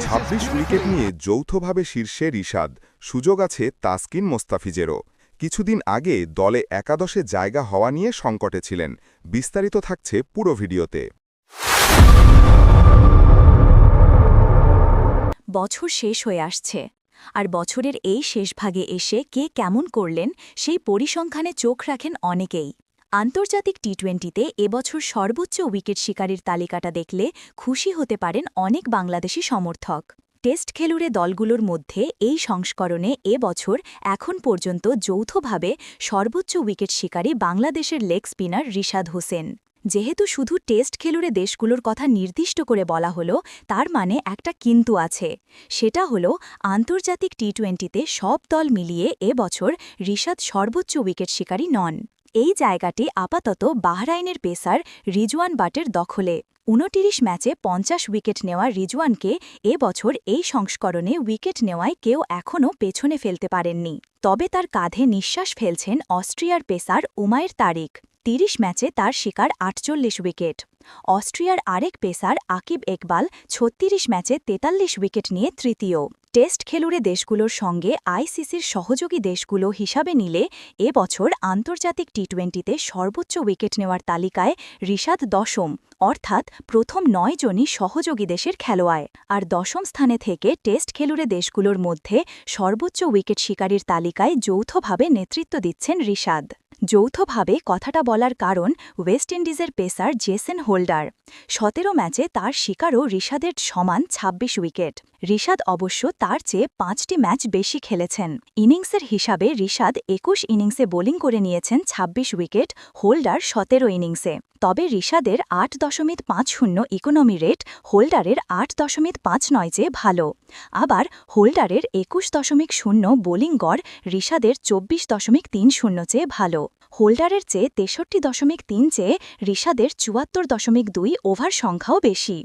ছাব্বিশ উইকেট নিয়ে যৌথভাবে শীর্ষে রিশাদ। সুযোগ আছে তাসকিন মোস্তাফিজেরও। কিছুদিন আগে দলে একাদশে জায়গা হওয়া নিয়ে সংকটে ছিলেন। বিস্তারিত থাকছে পুরো ভিডিওতে। বছর শেষ হয়ে আসছে। আর বছরের এই শেষ ভাগে এসে কে কেমন করলেন সেই পরিসংখ্যানে চোখ রাখেন অনেকেই। আন্তর্জাতিক টি টোয়েন্টিতে এবছর সর্বোচ্চ উইকেট শিকারীর তালিকাটা দেখলে খুশি হতে পারেন অনেক বাংলাদেশি সমর্থক। টেস্ট খেলুড়ে দলগুলোর মধ্যে এই সংস্করণে এবছর এখন পর্যন্ত যৌথভাবে সর্বোচ্চ উইকেট শিকারী বাংলাদেশের লেগ স্পিনার রিশাদ হোসেন। যেহেতু শুধু টেস্ট খেলুড়ে দেশগুলোর কথা নির্দিষ্ট করে বলা হলো, তার মানে একটা কিন্তু আছে। সেটা হলো আন্তর্জাতিক টি টোয়েন্টিতে সব দল মিলিয়ে এবছর রিশাদ সর্বোচ্চ উইকেট শিকারী নন। এই জায়গাটি আপাতত বাহরাইনের পেসার রিজওয়ান বাটের দখলে। উনতিরিশ ম্যাচে পঞ্চাশ উইকেট নেওয়া রিজওয়ানকে এবছর এই সংস্করণে উইকেট নেওয়ায় কেউ এখনও পেছনে ফেলতে পারেননি। তবে তার কাঁধে নিঃশ্বাস ফেলছেন অস্ট্রিয়ার পেসার উমায়ের তারিক তিরিশ ম্যাচে তার শিকার আটচল্লিশ উইকেট। অস্ট্রিয়ার আরেক পেসার আকিব একবাল ছত্রিশ ম্যাচে তেতাল্লিশ উইকেট নিয়ে তৃতীয়। টেস্ট খেলুড়ে দেশগুলোর সঙ্গে আইসিসির সহযোগী দেশগুলো হিসাবে নিলে এবছর আন্তর্জাতিক টি টোয়েন্টিতে সর্বোচ্চ উইকেট নেওয়ার তালিকায় রিশাদ দশম, অর্থাৎ প্রথম নয় জনই সহযোগী দেশের খেলোয়াড়। আর দশম স্থানে থেকে টেস্ট খেলুড়ে দেশগুলোর মধ্যে সর্বোচ্চ উইকেট শিকারীর তালিকায় যৌথভাবে নেতৃত্ব দিচ্ছেন রিশাদ। যৌথভাবে কথাটা বলার কারণ ওয়েস্ট ইন্ডিজের পেসার জেসেন হোল্ডার। সতেরো ম্যাচে তার শিকারও রিশাদের সমান ২৬ উইকেট। রিশাদ অবশ্য তার চেয়ে পাঁচটি ম্যাচ বেশি খেলেছেন। ইনিংসের হিসাবে রিশাদ একুশ ইনিংসে বোলিং করে নিয়েছেন ২৬ উইকেট, হোল্ডার সতেরো ইনিংসে। তবে রিশাদের আট দশমিক পাঁচ শূন্য ইকোনমি রেট হোল্ডারের আট দশমিক পাঁচ নয় চেয়ে ভালো। আবার হোল্ডারের একুশ দশমিক শূন্য বোলিং গড় রিশাদের চব্বিশ দশমিক তিন শূন্য চেয়ে ভালো। হোল্ডারের চেয়ে তেষট্টি দশমিক তিন চেয়ে রিশাদের চুয়াত্তর দশমিক দুই ওভার সংখ্যাও বেশি।